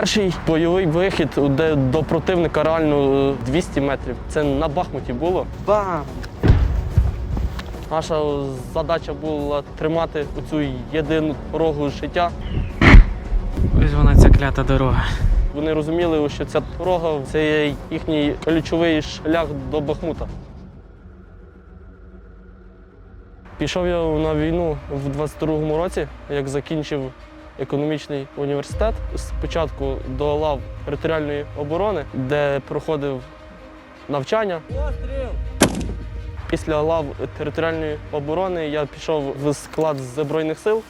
Перший бойовий вихід, де до противника реально е, 200 метрів. Це на Бахмуті було. Бам! Наша задача була тримати цю єдину дорогу життя. Ось вона ця клята дорога. Вони розуміли, що ця дорога це є їхній ключовий шлях до Бахмута. Пішов я на війну в 22-му році, як закінчив економічний університет. Спочатку до лав територіальної оборони, де проходив навчання. Після лав територіальної оборони я пішов в склад Збройних сил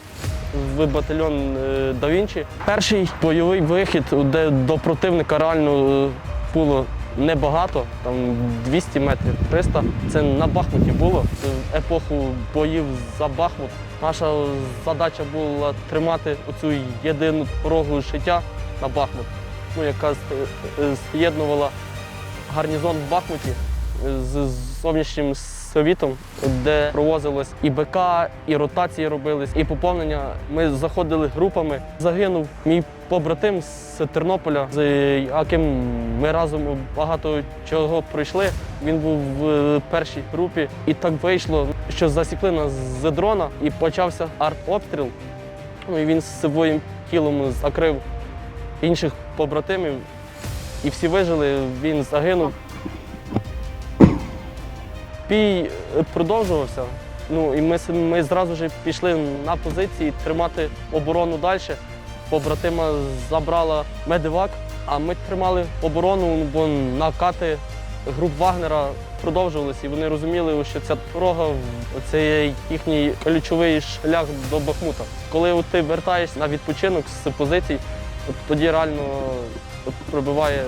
в батальйон е, Да Вінчі. Перший бойовий вихід, де до противника реально е, було небагато, там 200 метрів, 300. Це на Бахмуті було. Це в епоху боїв за Бахмут. Наша задача була тримати оцю єдину порогу життя на Бахмут, ну, яка е, з'єднувала гарнізон в Бахмуті з зовнішнім світом, де провозилось і БК, і ротації робились, і поповнення. Ми заходили групами. Загинув мій побратим з Тернополя, з яким ми разом багато чого пройшли. Він був в першій групі, і так вийшло, що засікли нас з дрона, і почався артобстріл. Ну і він своїм тілом закрив інших побратимів, і всі вижили. Він загинув. Бій продовжувався. Ну і ми, ми зразу ж пішли на позиції тримати оборону далі. Побратима забрала медивак, а ми тримали оборону, бо накати груп Вагнера продовжувалися, і вони розуміли, що ця дорога це є їхній ключовий шлях до Бахмута. Коли ти вертаєшся на відпочинок з позицій, тоді реально пробиває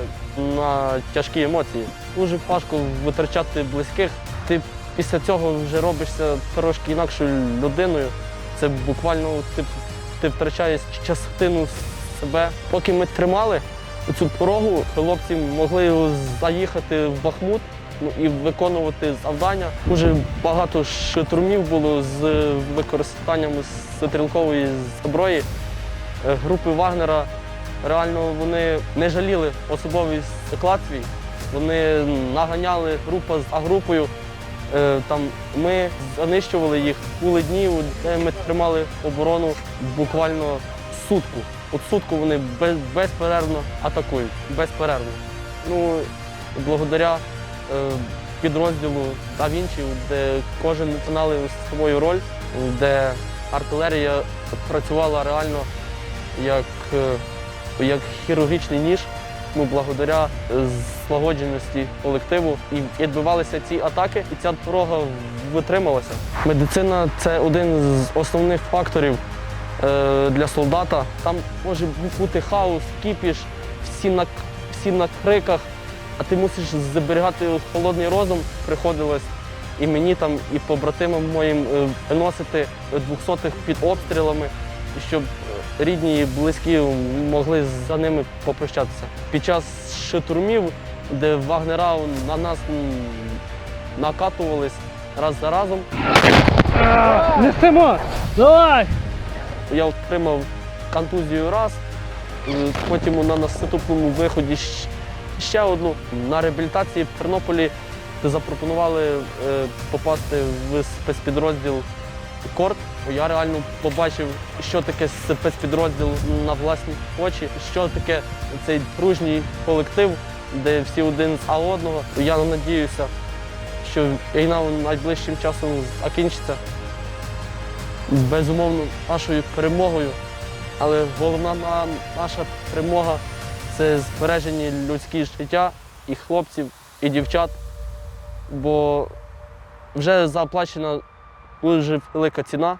на тяжкі емоції. Дуже важко витрачати близьких. Ти після цього вже робишся трошки інакшою людиною. Це буквально ти, ти втрачаєш частину себе. Поки ми тримали цю дорогу, хлопці могли заїхати в Бахмут ну, і виконувати завдання. Дуже багато штурмів було з використанням стрілкової зброї. Е, Групи Вагнера реально вони не жаліли особовий склад свій. Вони наганяли група за групою. Е, Там ми занищували їх. Були дні, де ми тримали оборону буквально сутку. От сутку вони без, безперервно атакують. Безперервно. Ну, благодаря е, підрозділу Да Вінчі, де кожен виконали свою роль, де артилерія працювала реально як, е, як хірургічний ніж. Ну, благодаря е, злагодженості колективу і відбивалися ці атаки, і ця дорога витрималася. Медицина це один з основних факторів е, для солдата. Там може бути хаос, кіпіш, всі на, всі на криках, а ти мусиш зберігати холодний розум. Приходилось і мені там, і побратимам моїм е, виносити двохсотих під обстрілами, щоб е, рідні і близькі могли за ними попрощатися. Під час штурмів, де вагнера на нас накатувались раз за разом, Несемо! Давай! я отримав контузію раз, е, потім на наступному виході ще одну. На реабілітації в Тернополі запропонували е, попасти в спецпідрозділ Корт. Я реально побачив, що таке спецпідрозділ на власні очі, що таке цей дружній колектив, де всі один за одного. Я надіюся, що війна найближчим часом закінчиться безумовно нашою перемогою. Але головна наша перемога це збережені людські життя і хлопців, і дівчат. Бо вже заплачена дуже велика ціна